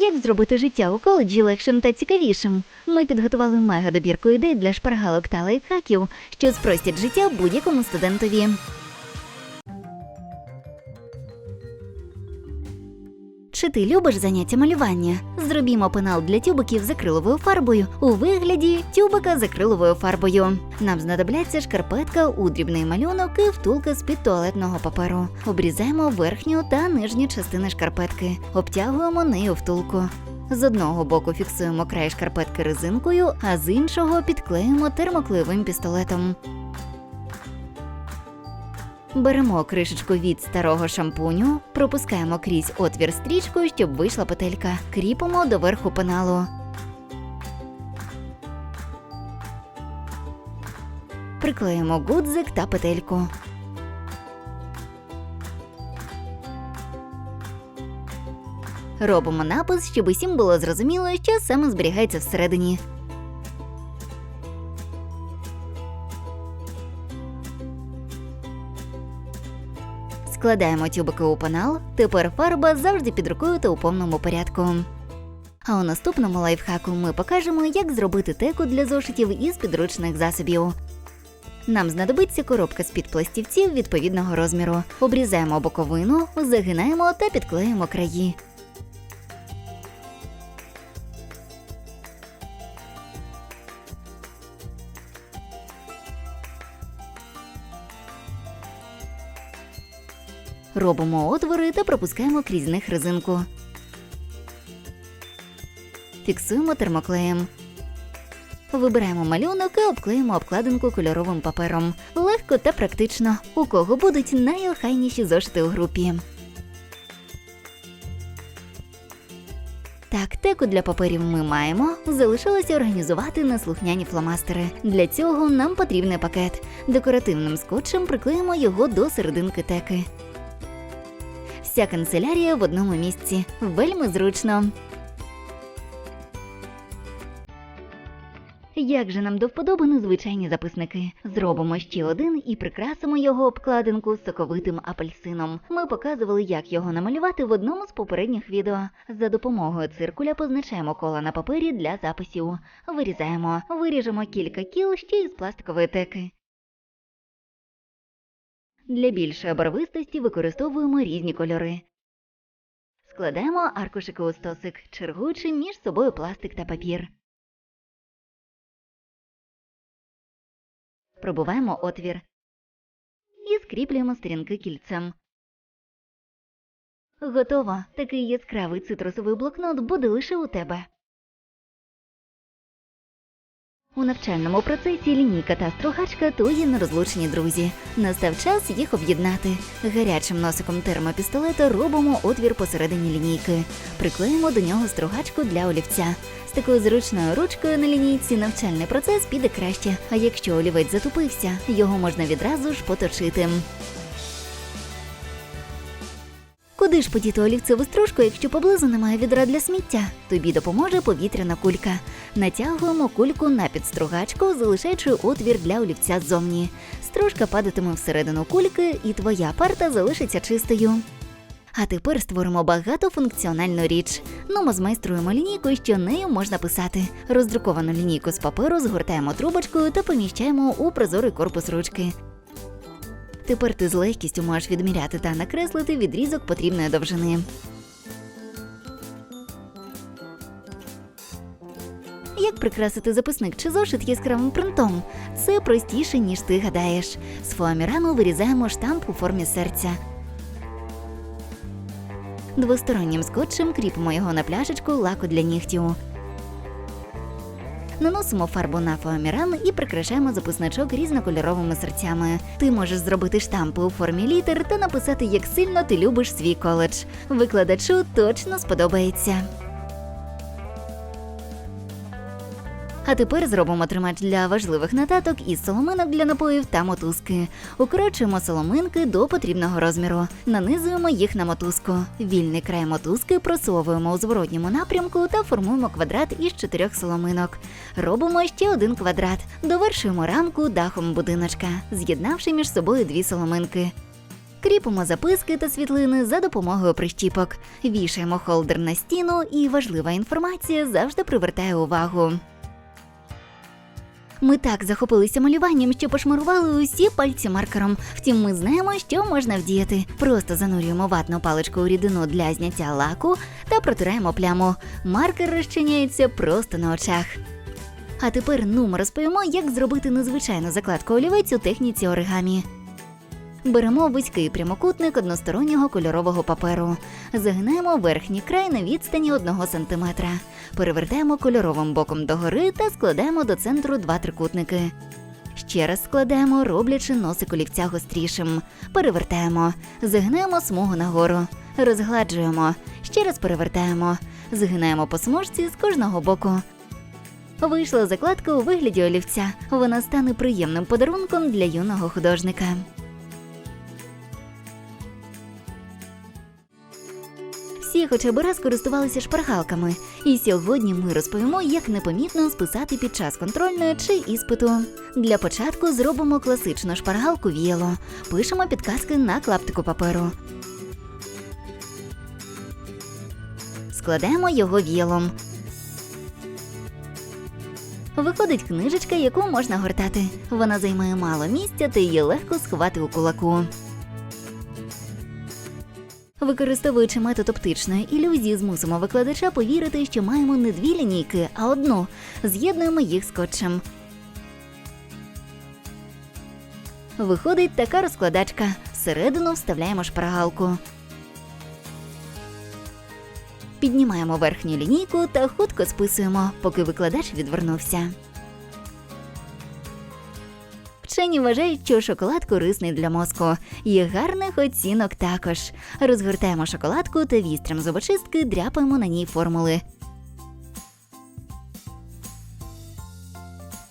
Як зробити життя у коледжі легшим та цікавішим? Ми підготували мега добірку ідей для шпаргалок та лайфхаків, що спростять життя будь-якому студентові. Чи ти любиш заняття малювання? Зробімо пенал для тюбиків з акриловою фарбою у вигляді тюбика з акриловою фарбою. Нам знадобляться шкарпетка, удрібний малюнок і втулка з під туалетного паперу. Обрізаємо верхню та нижню частини шкарпетки, обтягуємо нею втулку. З одного боку фіксуємо край шкарпетки резинкою, а з іншого підклеїмо термоклеєвим пістолетом. Беремо кришечку від старого шампуню, пропускаємо крізь отвір стрічкою, щоб вийшла петелька. Кріпимо до верху пеналу. Приклеїмо гудзик та петельку. Робимо напис, щоб усім було зрозуміло, що саме зберігається всередині. Складаємо тюбики у пенал. Тепер фарба завжди під рукою та у повному порядку. А у наступному лайфхаку ми покажемо, як зробити теку для зошитів із підручних засобів. Нам знадобиться коробка з-під пластівців відповідного розміру. Обрізаємо боковину, загинаємо та підклеїмо краї. Робимо отвори та пропускаємо крізь них резинку. Фіксуємо термоклеєм. Вибираємо малюнок і обклеїмо обкладинку кольоровим папером. Легко та практично. У кого будуть найохайніші зошити у групі. Так, теку для паперів ми маємо. Залишилося організувати наслухняні фломастери. Для цього нам потрібний пакет. Декоративним скотчем приклеїмо його до серединки теки. Вся канцелярія в одному місці. Вельми зручно. Як же нам до вподоби незвичайні записники? Зробимо ще один і прикрасимо його обкладинку соковитим апельсином. Ми показували, як його намалювати в одному з попередніх відео. За допомогою циркуля позначаємо кола на папері для записів. Вирізаємо, виріжемо кілька кіл ще із пластикової теки. Для більшої барвистості використовуємо різні кольори. Складаємо аркушики у стосик, чергуючи між собою пластик та папір. Пробуваємо отвір і скріплюємо сторінки кільцем. Готово. Такий яскравий цитрусовий блокнот буде лише у тебе. У навчальному процесі лінійка та стругачка то є нерозлучні друзі. Настав час їх об'єднати. Гарячим носиком термопістолета робимо отвір посередині лінійки. Приклеїмо до нього стругачку для олівця. З такою зручною ручкою на лінійці навчальний процес піде краще. А якщо олівець затупився, його можна відразу ж поточити. Куди ж подіти олівцеву стружку, якщо поблизу немає відра для сміття? Тобі допоможе повітряна кулька. Натягуємо кульку на підстругачку, залишаючи отвір для олівця ззовні. Стружка падатиме всередину кульки, і твоя парта залишиться чистою. А тепер створимо багатофункціональну річ. Ну, ми змайструємо лінійку, що нею можна писати. Роздруковану лінійку з паперу згортаємо трубочкою та поміщаємо у прозорий корпус ручки. Тепер ти з легкістю можеш відміряти та накреслити відрізок потрібної довжини. Як прикрасити записник чи зошит яскравим принтом? Це простіше, ніж ти гадаєш. З фоамірану вирізаємо штамп у формі серця. Двостороннім скотчем кріпимо його на пляшечку лаку для нігтів. Наносимо фарбу на фоаміран і прикрашаємо записничок різнокольоровими серцями. Ти можеш зробити штампи у формі літер та написати, як сильно ти любиш свій коледж. Викладачу точно сподобається. А тепер зробимо тримач для важливих нотаток із соломинок для напоїв та мотузки. Укорочуємо соломинки до потрібного розміру. Нанизуємо їх на мотузку. Вільний край мотузки просовуємо у зворотньому напрямку та формуємо квадрат із чотирьох соломинок. Робимо ще один квадрат. Довершуємо рамку дахом будиночка, з'єднавши між собою дві соломинки. Кріпимо записки та світлини за допомогою прищіпок, вішаємо холдер на стіну, і важлива інформація завжди привертає увагу. Ми так захопилися малюванням, що пошмарували усі пальці маркером. Втім, ми знаємо, що можна вдіяти. Просто занурюємо ватну паличку у рідину для зняття лаку та протираємо пляму. Маркер розчиняється просто на очах. А тепер ну ми розповімо, як зробити незвичайну закладку олівець у техніці оригамі. Беремо вузький прямокутник одностороннього кольорового паперу, загинаємо верхній край на відстані 1 см, перевертаємо кольоровим боком догори та складаємо до центру два трикутники. Ще раз складаємо, роблячи носик олівця гострішим. Перевертаємо, загинаємо смугу нагору, розгладжуємо, ще раз перевертаємо, згинаємо по смужці з кожного боку. Вийшла закладка у вигляді олівця. Вона стане приємним подарунком для юного художника. Всі хоча б раз користувалися шпаргалками, і сьогодні ми розповімо, як непомітно списати під час контрольної чи іспиту. Для початку зробимо класичну шпаргалку віяло, пишемо підказки на клаптику паперу. Складаємо його віялом. Виходить книжечка, яку можна гортати. Вона займає мало місця та її легко сховати у кулаку. Використовуючи метод оптичної ілюзії, змусимо викладача повірити, що маємо не дві лінійки, а одну. З'єднуємо їх скотчем. Виходить така розкладачка. Всередину вставляємо шпаргалку. Піднімаємо верхню лінійку та хутко списуємо, поки викладач відвернувся. Вчені вважають, що шоколад корисний для мозку. Є гарних оцінок також. Розгортаємо шоколадку та вістрям зубочистки дряпаємо на ній формули.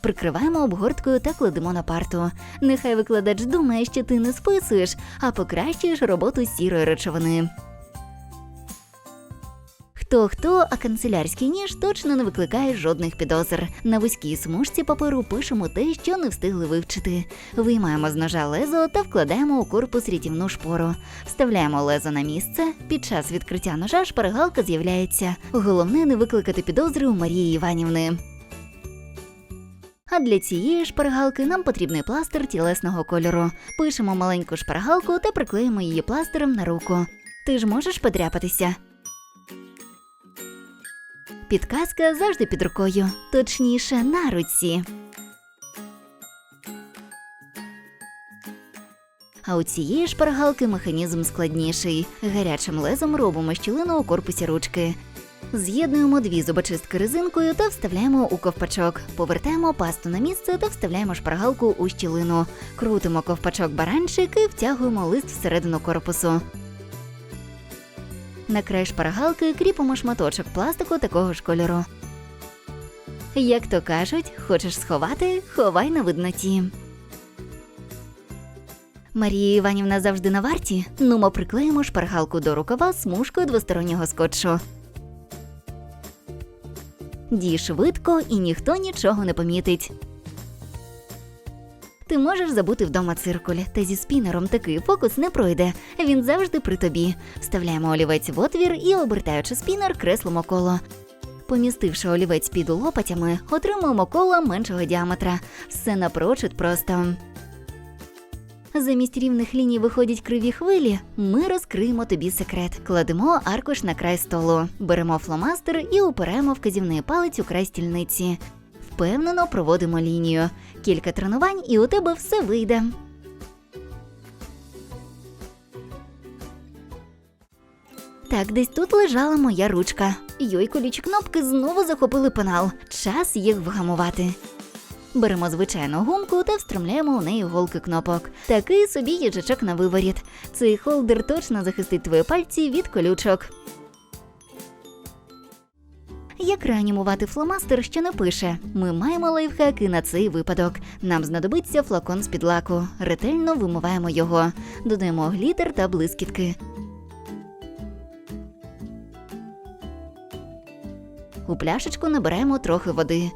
Прикриваємо обгорткою та кладемо на парту. Нехай викладач думає, що ти не списуєш, а покращуєш роботу сірої речовини. Хто хто, а канцелярський ніж точно не викликає жодних підозр. На вузькій смужці паперу пишемо те, що не встигли вивчити. Виймаємо з ножа лезо та вкладаємо у корпус рятівну шпору. Вставляємо лезо на місце. Під час відкриття ножа шпаргалка з'являється. Головне не викликати підозри у Марії Іванівни. А для цієї шпаргалки нам потрібний пластир тілесного кольору. Пишемо маленьку шпаргалку та приклеїмо її пластиром на руку. Ти ж можеш подряпатися. Підказка завжди під рукою, точніше на руці. А у цієї шпаргалки механізм складніший. Гарячим лезом робимо щілину у корпусі ручки. З'єднуємо дві зубочистки резинкою та вставляємо у ковпачок. Повертаємо пасту на місце та вставляємо шпаргалку у щілину. Крутимо ковпачок баранчик і втягуємо лист всередину корпусу. На край шпаргалки кріпимо шматочок пластику такого ж кольору. Як то кажуть, хочеш сховати, ховай на видноті. Марія Іванівна завжди на варті. Нумо приклеїмо шпаргалку до рукава смужкою двостороннього скотчу. Дій швидко і ніхто нічого не помітить. Ти можеш забути вдома циркуль, та зі спінером такий фокус не пройде. Він завжди при тобі. Вставляємо олівець в отвір і, обертаючи спінер, креслимо коло. Помістивши олівець під лопатями, отримуємо коло меншого діаметра. Все напрочуд просто. Замість рівних ліній виходять криві хвилі. Ми розкриємо тобі секрет. Кладемо аркуш на край столу, беремо фломастер і упираємо вказівний палець у край стільниці. Впевнено проводимо лінію. Кілька тренувань, і у тебе все вийде. Так, десь тут лежала моя ручка. Йой, кнопки знову захопили пенал. Час їх вгамувати. Беремо звичайну гумку та встромляємо у неї голки кнопок. Такий собі їжачок на виворіт. Цей холдер точно захистить твої пальці від колючок. Як реанімувати фломастер, що не пише? Ми маємо лайфхаки на цей випадок. Нам знадобиться флакон з-під лаку. Ретельно вимиваємо його. Додаємо глітер та блискітки. У пляшечку набираємо трохи води.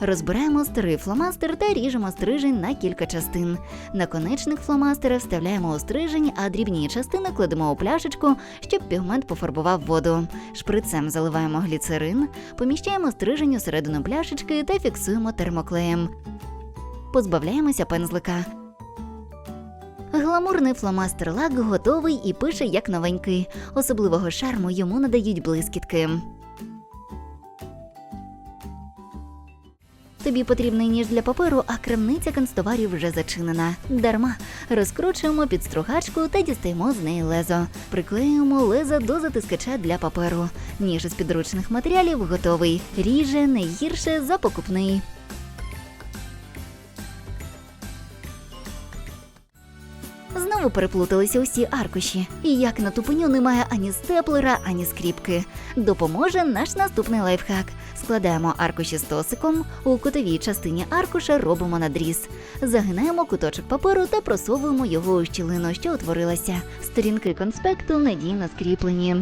Розбираємо старий фломастер та ріжемо стрижень на кілька частин. Наконечник фломастера вставляємо у стрижень, а дрібні частини кладемо у пляшечку, щоб пігмент пофарбував воду. Шприцем заливаємо гліцерин, поміщаємо стрижень у середину пляшечки та фіксуємо термоклеєм. Позбавляємося пензлика. Гламурний фломастер лак готовий і пише як новенький. Особливого шарму йому надають блискітки. Тобі потрібний ніж для паперу, а крамниця канцтоварів вже зачинена. Дарма. Розкручуємо підстругачку та дістаємо з неї лезо. Приклеюємо лезо до затискача для паперу. Ніж із підручних матеріалів готовий. Ріже не гірше за покупний. Знову переплуталися усі аркуші, і як на тупеню немає ані степлера, ані скріпки. Допоможе наш наступний лайфхак. Складаємо аркуші стосиком, у кутовій частині аркуша робимо надріз. Загинаємо куточок паперу та просовуємо його у щілину, що утворилася. Сторінки конспекту надійно скріплені.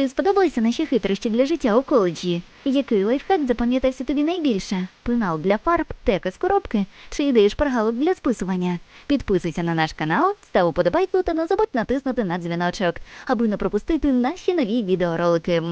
Чи сподобалися наші хитрощі для життя у коледжі? Який лайфхак запам'ятався тобі найбільше? Пенал для фарб, тека з коробки чи ідеї шпаргалок для списування? Підписуйся на наш канал, став уподобайку та не забудь натиснути на дзвіночок, аби не пропустити наші нові відеоролики.